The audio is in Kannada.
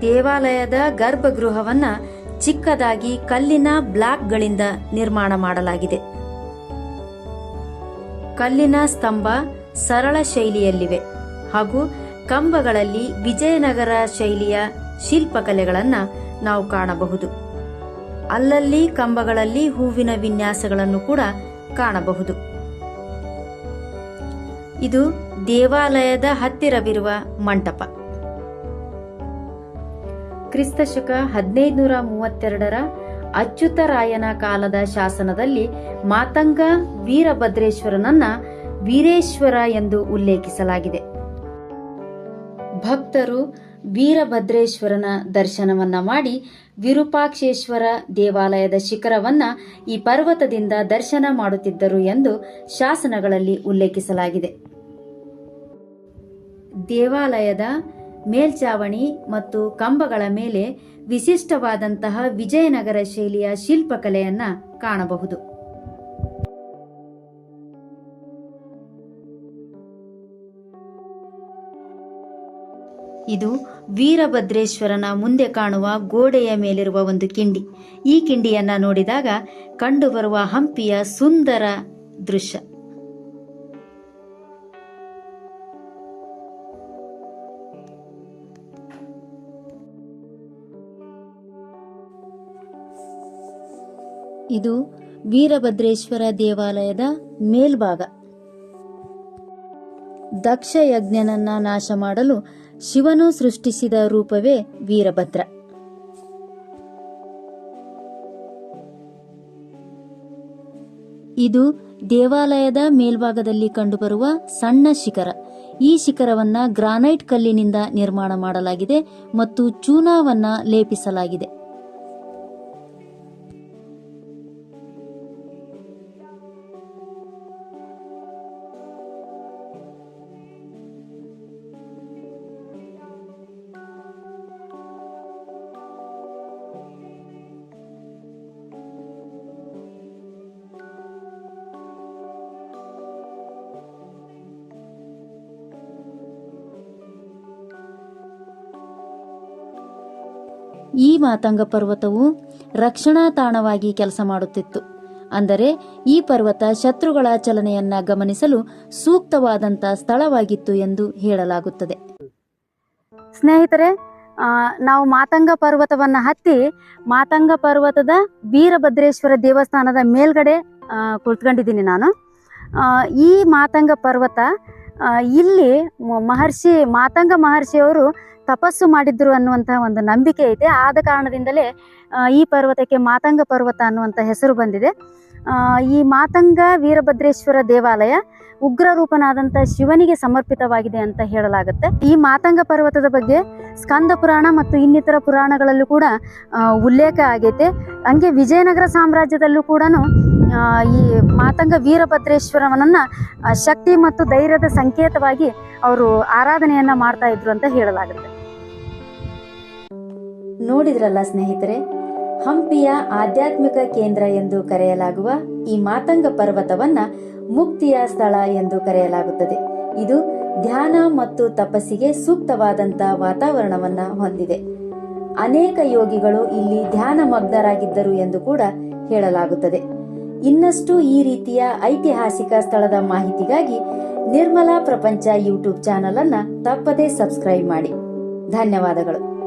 ದೇವಾಲಯದ ಗರ್ಭಗೃಹವನ್ನ ಚಿಕ್ಕದಾಗಿ ಕಲ್ಲಿನ ಬ್ಲಾಕ್ಗಳಿಂದ ನಿರ್ಮಾಣ ಮಾಡಲಾಗಿದೆ. ಕಲ್ಲಿನ ಸ್ತಂಭ ಸರಳ ಶೈಲಿಯಲ್ಲಿವೆ ಹಾಗೂ ಕಂಬಗಳಲ್ಲಿ ವಿಜಯನಗರ ಶೈಲಿಯ ಶಿಲ್ಪಕಲೆಗಳನ್ನು ನಾವು ಕಾಣಬಹುದು. ಅಲ್ಲಲ್ಲಿ ಕಂಬಗಳಲ್ಲಿ ಹೂವಿನ ವಿನ್ಯಾಸಗಳನ್ನು ಕೂಡ ಕಾಣಬಹುದು. ಇದು ದೇವಾಲಯದ ಹತ್ತಿರವಿರುವ ಮಂಟಪ. ಕ್ರಿಸ್ತಶಕ ಹದಿನೈದುನೂರ ಮೂವತ್ತೆರಡರ ಅಚ್ಯುತರಾಯನ ಕಾಲದ ಶಾಸನದಲ್ಲಿ ಮಾತಂಗ ವೀರಭದ್ರೇಶ್ವರನನ್ನ ವೀರೇಶ್ವರ ಎಂದು ಉಲ್ಲೇಖಿಸಲಾಗಿದೆ. ಭಕ್ತರು ವೀರಭದ್ರೇಶ್ವರನ ದರ್ಶನವನ್ನ ಮಾಡಿ ವಿರೂಪಾಕ್ಷೇಶ್ವರ ದೇವಾಲಯದ ಶಿಖರವನ್ನ ಈ ಪರ್ವತದಿಂದ ದರ್ಶನ ಮಾಡುತ್ತಿದ್ದರು ಎಂದು ಶಾಸನಗಳಲ್ಲಿ ಉಲ್ಲೇಖಿಸಲಾಗಿದೆ. ದೇವಾಲಯದ ಮೇಲ್ಚಾವಣಿ ಮತ್ತು ಕಂಬಗಳ ಮೇಲೆ ವಿಶಿಷ್ಟವಾದಂತಹ ವಿಜಯನಗರ ಶೈಲಿಯ ಶಿಲ್ಪಕಲೆಯನ್ನ ಕಾಣಬಹುದು. ಇದು ವೀರಭದ್ರೇಶ್ವರನ ಮುಂದೆ ಕಾಣುವ ಗೋಡೆಯ ಮೇಲಿರುವ ಒಂದು ಕಿಂಡಿ. ಈ ಕಿಂಡಿಯನ್ನ ನೋಡಿದಾಗ ಕಂಡುಬರುವ ಹಂಪಿಯ ಸುಂದರ ದೃಶ್ಯ. ಇದು ವೀರಭದ್ರೇಶ್ವರ ದೇವಾಲಯದ ಮೇಲ್ಭಾಗ. ದಕ್ಷ ಯಜ್ಞನನ್ನ ನಾಶ ಮಾಡಲು ಶಿವನು ಸೃಷ್ಟಿಸಿದ ರೂಪವೇ ವೀರಭದ್ರ. ಇದು ದೇವಾಲಯದ ಮೇಲ್ಭಾಗದಲ್ಲಿ ಕಂಡುಬರುವ ಸಣ್ಣ ಶಿಖರ. ಈ ಶಿಖರವನ್ನ ಗ್ರಾನೈಟ್ ಕಲ್ಲಿನಿಂದ ನಿರ್ಮಾಣ ಮಾಡಲಾಗಿದೆ ಮತ್ತು ಚೂನಾವನ್ನ ಲೇಪಿಸಲಾಗಿದೆ. ಈ ಮಾತಂಗ ಪರ್ವತವು ರಕ್ಷಣಾ ತಾಣವಾಗಿ ಕೆಲಸ ಮಾಡುತ್ತಿತ್ತು. ಅಂದರೆ ಈ ಪರ್ವತ ಶತ್ರುಗಳ ಚಲನೆಯನ್ನ ಗಮನಿಸಲು ಸೂಕ್ತವಾದಂತ ಸ್ಥಳವಾಗಿತ್ತು ಎಂದು ಹೇಳಲಾಗುತ್ತದೆ. ಸ್ನೇಹಿತರೆ ನಾವು ಮಾತಂಗ ಪರ್ವತವನ್ನ ಹತ್ತಿ ಮಾತಂಗ ಪರ್ವತದ ವೀರಭದ್ರೇಶ್ವರ ದೇವಸ್ಥಾನದ ಮೇಲ್ಗಡೆ ಕುಳಿತುಕೊಂಡಿದ್ದೀನಿ ನಾನು. ಈ ಮಾತಂಗ ಪರ್ವತ ಇಲ್ಲಿ ಮಹರ್ಷಿ ಮಾತಂಗ ಮಹರ್ಷಿಯವರು ತಪಸ್ಸು ಮಾಡಿದ್ರು ಅನ್ನುವಂತಹ ಒಂದು ನಂಬಿಕೆ ಇದೆ. ಆದ ಕಾರಣದಿಂದಲೇ ಈ ಪರ್ವತಕ್ಕೆ ಮಾತಂಗ ಪರ್ವತ ಅನ್ನುವಂಥ ಹೆಸರು ಬಂದಿದೆ. ಈ ಮಾತಂಗ ವೀರಭದ್ರೇಶ್ವರ ದೇವಾಲಯ ಉಗ್ರ ರೂಪನಾದಂಥ ಶಿವನಿಗೆ ಸಮರ್ಪಿತವಾಗಿದೆ ಅಂತ ಹೇಳಲಾಗುತ್ತೆ. ಈ ಮಾತಂಗ ಪರ್ವತದ ಬಗ್ಗೆ ಸ್ಕಂದ ಪುರಾಣ ಮತ್ತು ಇನ್ನಿತರ ಪುರಾಣಗಳಲ್ಲೂ ಕೂಡ ಉಲ್ಲೇಖ ಆಗೈತೆ. ಹಂಗೆ ವಿಜಯನಗರ ಸಾಮ್ರಾಜ್ಯದಲ್ಲೂ ಕೂಡ ಈ ಮಾತಂಗ ವೀರಭದ್ರೇಶ್ವರವನ್ನ ಶಕ್ತಿ ಮತ್ತು ಧೈರ್ಯದ ಸಂಕೇತವಾಗಿ ಅವರು ಆರಾಧನೆಯನ್ನ ಮಾಡ್ತಾ ಇದ್ರು ಅಂತ ಹೇಳಲಾಗುತ್ತೆ. ನೋಡಿದ್ರಲ್ಲ ಸ್ನೇಹಿತರೆ, ಹಂಪಿಯ ಆಧ್ಯಾತ್ಮಿಕ ಕೇಂದ್ರ ಎಂದು ಕರೆಯಲಾಗುವ ಈ ಮಾತಂಗ ಪರ್ವತವನ್ನ ಮುಕ್ತಿಯ ಸ್ಥಳ ಎಂದು ಕರೆಯಲಾಗುತ್ತದೆ. ಇದು ಧ್ಯಾನ ಮತ್ತು ತಪಸ್ಸಿಗೆ ಸೂಕ್ತವಾದಂತ ವಾತಾವರಣವನ್ನ ಹೊಂದಿದೆ. ಅನೇಕ ಯೋಗಿಗಳು ಇಲ್ಲಿ ಧ್ಯಾನ ಮಗ್ನರಾಗಿದ್ದರು ಎಂದು ಕೂಡ ಹೇಳಲಾಗುತ್ತದೆ. ಇನ್ನಷ್ಟು ಈ ರೀತಿಯ ಐತಿಹಾಸಿಕ ಸ್ಥಳದ ಮಾಹಿತಿಗಾಗಿ ನಿರ್ಮಲಾ ಪ್ರಪಂಚ ಯೂಟ್ಯೂಬ್ ಚಾನಲ್ ಅನ್ನ ತಪ್ಪದೇ ಸಬ್ಸ್ಕ್ರೈಬ್ ಮಾಡಿ. ಧನ್ಯವಾದಗಳು.